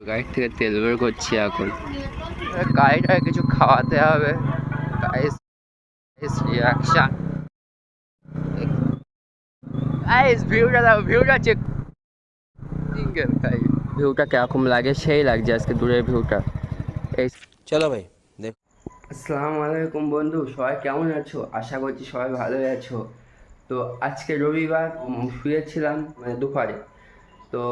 গাড়ির থেকে তেল বের করছি এখন। গাড়িটা কিছু খাওয়াতে হবে। ভিউটা দাও ভিউটা চেক ভিউটা লাগে সেই লাগছে আজকে দূরের ভিউটা। এই চলো ভাই আলাইকুম বন্ধু সবাই কেমন আছো? আশা করছি সবাই ভালোই আছো। তো আজকে রবিবার শুয়েছিলাম মানে দুপুরে। তো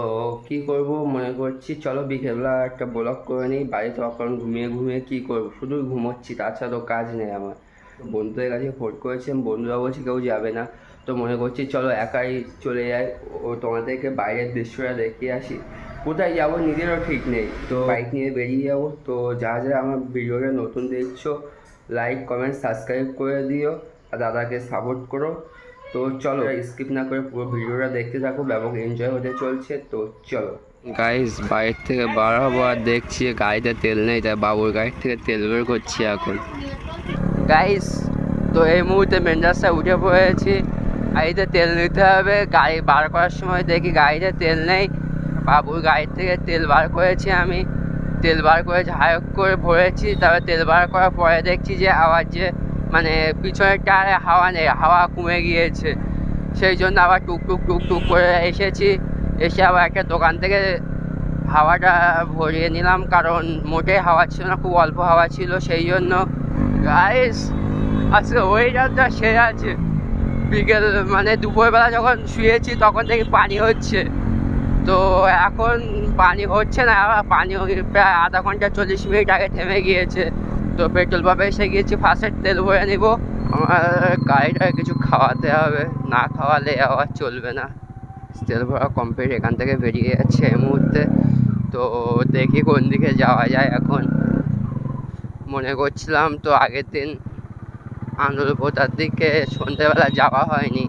কি করব মনে করছি, চলো বিকেলবেলা একটা ব্লগ করে নিই, বাড়িতে এখন ঘুমিয়ে ঘুমিয়ে কি করব? শুধু ঘুমোচ্ছি, তাছাড়া তো কাজ নেই আমার। বন্ধুদের কাছে ফোন করেছিলাম বন্ধুরা বলছে কেউ যাবে না। তো মনে করছি চলো একাই চলে যাই, ও তোমাদেরকে বাইরের দৃশ্যটা দেখিয়ে আসি। কোথায় যাব নিজেরও ঠিক নেই। তো বাইক নিয়ে বেরিয়ে যাব, তো যা যা আমার ভিডিওটা নতুন দেখছ লাইক কমেন্ট সাবস্ক্রাইব করে দিও, আর দাদাকে সাপোর্ট করো। তো চলো স্কিপ না করে পুরো ভিডিওটা দেখতে থাকো ব্যাপক এনজয় হতে চলছে তো চলো। গাইস বাইরের থেকে বার হব আর দেখছি গাড়িতে তেল নেই তাই বাবুর গাড়ির থেকে তেল বের করছি এখন। গাইস তো এই মুহূর্তে মেন রাস্তায় উঠে পড়েছি। গাড়িতে তেল নিতে হবে গাড়ি বার করার সময় দেখি গাড়িতে তেল নেই। বাবুর গাড়ির থেকে তেল বার করেছি আমি। তেল বার করে ঝায়ক করে ভরেছি তারপর তেল বার করার পরে দেখছি যে আবার যে মানে পিছনের টায়ারে হাওয়া নেই, হাওয়া কমে গিয়েছে। সেই জন্য আবার টুক টুক টুক টুক করে এসেছি। এসে আবার একটা দোকান থেকে হাওয়াটা ভরিয়ে নিলাম, কারণ মোটেই হাওয়া ছিল না, খুব অল্প হাওয়া ছিল। সেই জন্য গাইস আজকে ওয়েদারটা সে আছে। বিকেল মানে দুপুরবেলা যখন শুয়েছি, তখন থেকে পানি হচ্ছে। তো এখন পানি হচ্ছে না, পানি প্রায় আধা ঘণ্টা চল্লিশ মিনিট আগে থেমে গিয়েছে। তো পেট্রোল পাম্পে এসে গিয়েছি ফার্স্টের তেল ভরে নিব। আমার গাড়িটা কিছু খাওয়াতে হবে, না খাওয়ালে আবার চলবে না। তেল ভরা কমপ্লিট এখান থেকে বেরিয়ে যাচ্ছে এই মুহূর্তে। তো দেখি কোন দিকে যাওয়া যায় এখন। মনে করছিলাম তো আগের দিন আন্দোলপোতার দিকে সন্ধ্যেবেলা যাওয়া হয়নি।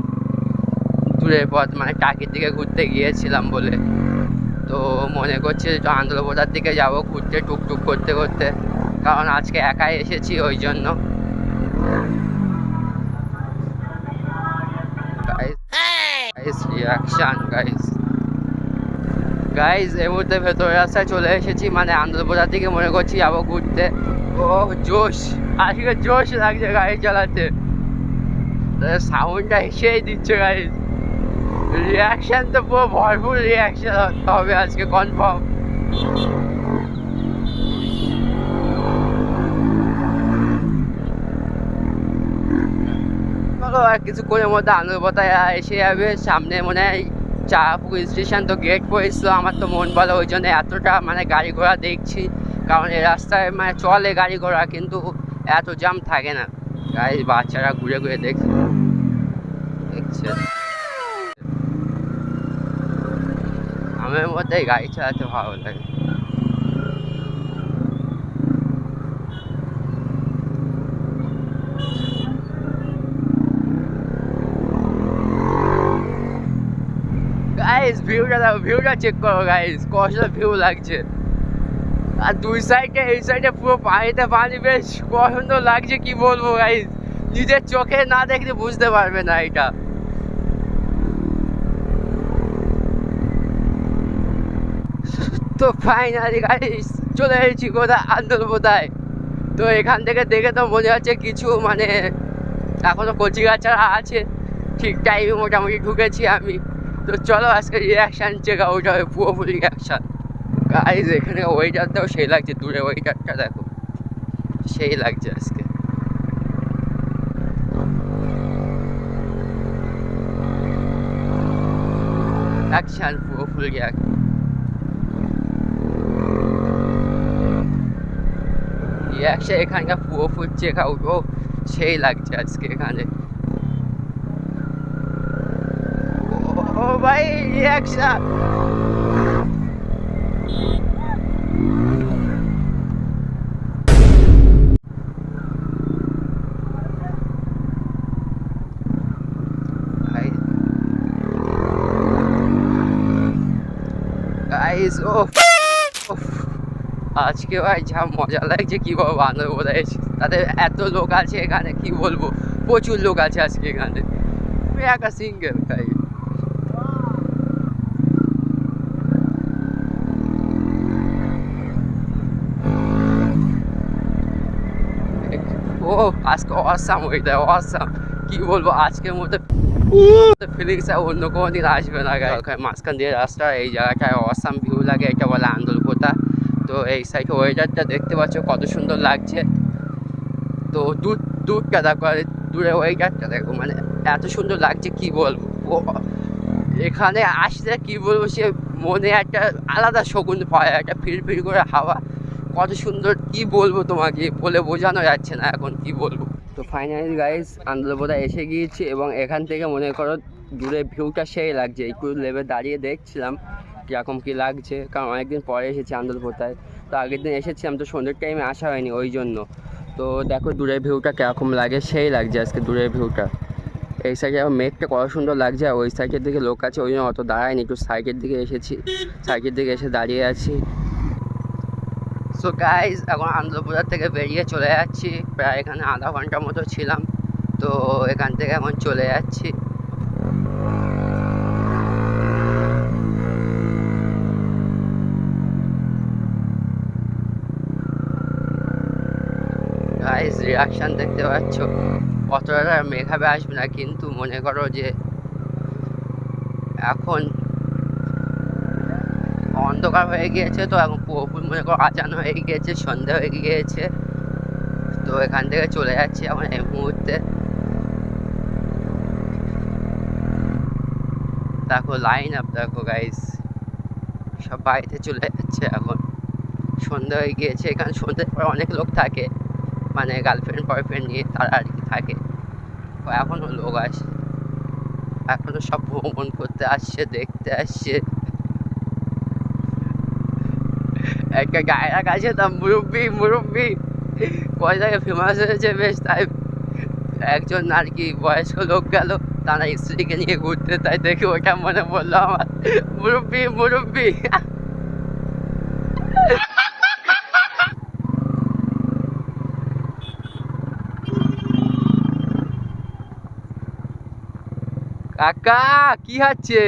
দূরের পথ মানে টাকির দিকে ঘুরতে গিয়েছিলাম বলে। তো মনে করছি আন্দোলপোতার দিকে যাব ঘুরতে, টুকটুক করতে করতে। কারণ আজকে একাই এসেছি ওই জন্য। গাইস এই মুহূর্তে ভেতরে রাস্তায় চলে এসেছি মানে আন্দোলপোতার দিকে মনে করছি যাব ঘুরতে। ও, জোশ! আজকে জোশ লাগছে গাড়ি চালাতে। সাউন্ডটা এসেই দিচ্ছে গাইজ রিয়াকশন তো পুরো ভরপুর রিয়াকশন হবে আজকে কনফার্ম চলো আর কিছুক্ষণের মধ্যে আনন্দপতায় এসে যাবে। সামনে মনে হয় চাপুর স্টেশন তো গেট পড়েছিল। আমার তো মন বলে ওই জন্য এতটা মানে গাড়ি ঘোড়া দেখছি। কারণ এই রাস্তায় মানে চলে গাড়ি ঘোড়া, কিন্তু এত জাম থাকে না। গাড়ি বাচ্চারা ঘুরে ঘুরে দেখছে। দেখছে। আমার মধ্যে গাড়ি চালাতে ভালো লাগে। গাইস ভিউটা দাও ভিউটা চেক করো গাইস কতটা ভিউ লাগছে। আর দুই সাইডে এই সাইডে পুরো পানিতে পানি, বেশ সুন্দর লাগছে, কি বলব গাইস নিজের চোখে না দেখলে বুঝতে পারবে না এটা। তো ফাইনালি গাইস চলে এসেছি কোথায়? আন্দোলবোধায়। তো এখান থেকে দেখে তো মনে হচ্ছে কিছু মানে এখনও কচি গাছারা আছে। ঠিক টাইমে মোটামুটি ঢুকেছি আমি। তো চলো আজকে রিয়াকশান চেক আউট হবে, পুরোপুরি রিয়াকশান গাইজ এখানে ওয়েটারটাও সেই লাগছে, দূরে ওয়েটারটা দেখো। সেই লাগছে আজকে। অ্যাকশন পুরোপুরি রিয়াকশন রিয়াকশন এখানকার পুরোপুরি চেক আউট ও সেই লাগছে আজকে এখানে। ও ভাই রিয়াকশন ভাই গাইস ও আজকে ভাই যা মজা লাগছে, কি বলব, আনন্দ বোধহয় তাদের এত লোক আছে এখানে, কি বলব? প্রচুর লোক আছে আজকে এখানে। আমি একা সিঙ্গেল খাই ও আজকে অসাম ওইটা অসাম কি বলব, আজকের মধ্যে ফিলিংস অন্য কোনো দিন আসবে না মাঝখান দিয়ে রাস্তা, এই জায়গাটায় ভিউ লাগে বলে তো এই দেখতে পাচ্ছ, কত সুন্দর লাগছে। তো দূর, দূরটা দেখো দেখো মানে এত সুন্দর লাগছে, কি বলব। এখানে আসলে কি বলব, সে মনে একটা আলাদা শকুন পায়, একটা ফির ফির করে হাওয়া। কত সুন্দর কি বলব তোমাকে? বলে বোঝানো যাচ্ছে না এখন কি বলব? তো ফাইনালি গাইজ আন্দোলবোধা এসে গিয়েছি এবং এখান থেকে মনে করো দূরে ভিউটা সেই লাগছে। একটু লেবে দাঁড়িয়ে দেখছিলাম কীরকম কী লাগছে, কারণ অনেকদিন পরে এসেছি আন্দোলপোতায় তো আগের দিন এসেছিলাম তো সন্ধ্যের টাইমে আসা হয়নি ওই জন্য। তো দেখো দূরের ভিউটা কীরকম লাগে, সেই লাগছে আজকে দূরের ভিউটা এই সাইডে আমার মেঘটা কত সুন্দর লাগছে ওই সাইডের দিকে লোক আছে, ওই জন্য অত দাঁড়ায়নি, একটু সাইডের দিকে এসেছি। সাইডের দিকে এসে দাঁড়িয়ে আছি। সো গাইজ এখন আনন্দবাজার থেকে বেরিয়ে চলে যাচ্ছি। প্রায় এখানে আধা ঘণ্টার মতো ছিলাম। তো এখান থেকে এখন চলে যাচ্ছি। গাইজ রিয়াকশান দেখতে পাচ্ছ? অতটা মেঘাবে আসবে না, কিন্তু মনে করো যে এখন অন্ধকার হয়ে গিয়েছে, তো এখন পুরোপুরি মনে করো আজান হয়ে গিয়েছে সন্ধ্যা হয়ে গিয়েছে। তো এখান থেকে চলে যাচ্ছি এখন এই মুহূর্তে। দেখো লাইন আপ দেখো গাইস সব বাড়িতে চলে যাচ্ছে এখন। সন্ধ্যা হয়ে গিয়েছে, এখানে সন্ধ্যের পরে অনেক লোক থাকে। মানে গার্লফ্রেন্ড বয়ফ্রেন্ড নিয়ে তারা আর কি থাকে। এখনও লোক আসে। এখনও সব ভ্রমণ করতে আসছে, দেখতে আসছে। একটা গায়রা কাছে তা মুরব্বি মুরব্বি জায়গায় ফেমাস হয়েছে বেশ তাই একজন আর কি বয়স্ক লোক গেল তারা স্ত্রীকে নিয়ে ঘুরতে তাই দেখে ওটা মনে পড়ল আমার মুরব্বি মুরব্বি কাকা কি হচ্ছে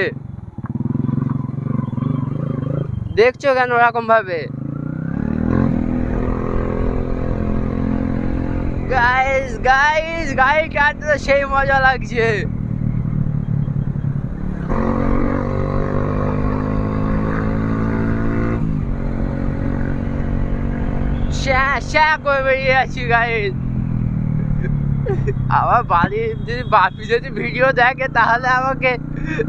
দেখছ কেন ওরকম ভাবে গাইস গাইস গাড়ি কাটতে সেই মজা লাগছে? করে বেরিয়ে আছি গাইস আমার বাড়ির যদি বাপি যদি ভিডিও দেখে, তাহলে আমাকে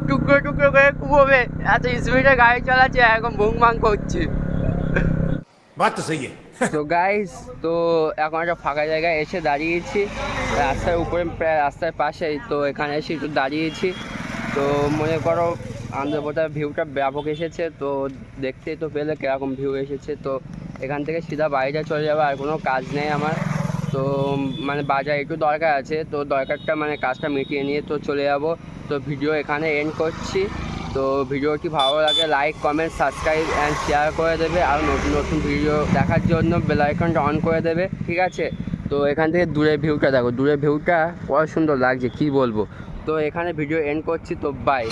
টুকরো টুকরো করে কুবোবে এত স্পিডে গাড়ি চালাচ্ছে, এখন ভুং ভাং করছে বাত তো সেই তো গাইস তো এখন একটা ফাঁকা জায়গায় এসে দাঁড়িয়েছি। রাস্তার উপরে, প্রায় রাস্তার পাশেই, তো এখানে এসে একটু দাঁড়িয়েছি। তো মনে করো আন্ধ্রপ্রদেশের ভিউটা ব্যাপক এসেছে, তো দেখতেই তো পেলে কীরকম ভিউ এসেছে। তো এখান থেকে সিধা বাড়িটা চলে যাব, আর কোনো কাজ নেই আমার। তো মানে বাজার একটু দরকার আছে, তো দরকারটা মানে কাজটা মিটিয়ে নিয়ে তো চলে যাব। তো ভিডিও এখানে এন্ড করছি। তো ভিডিওটি ভালো লাগে like comment subscribe and share করে দেবে। আর নতুন নতুন ভিডিও দেখার জন্য বেলাইকনটা অন করে দেবে, ঠিক আছে? তো এখান থেকে দূরে ভিউটা দেখো, দূরে ভিউটা কত সুন্দর লাগছে, কি বলব? তো এখানে ভিডিও এন্ড করছি, তো বাই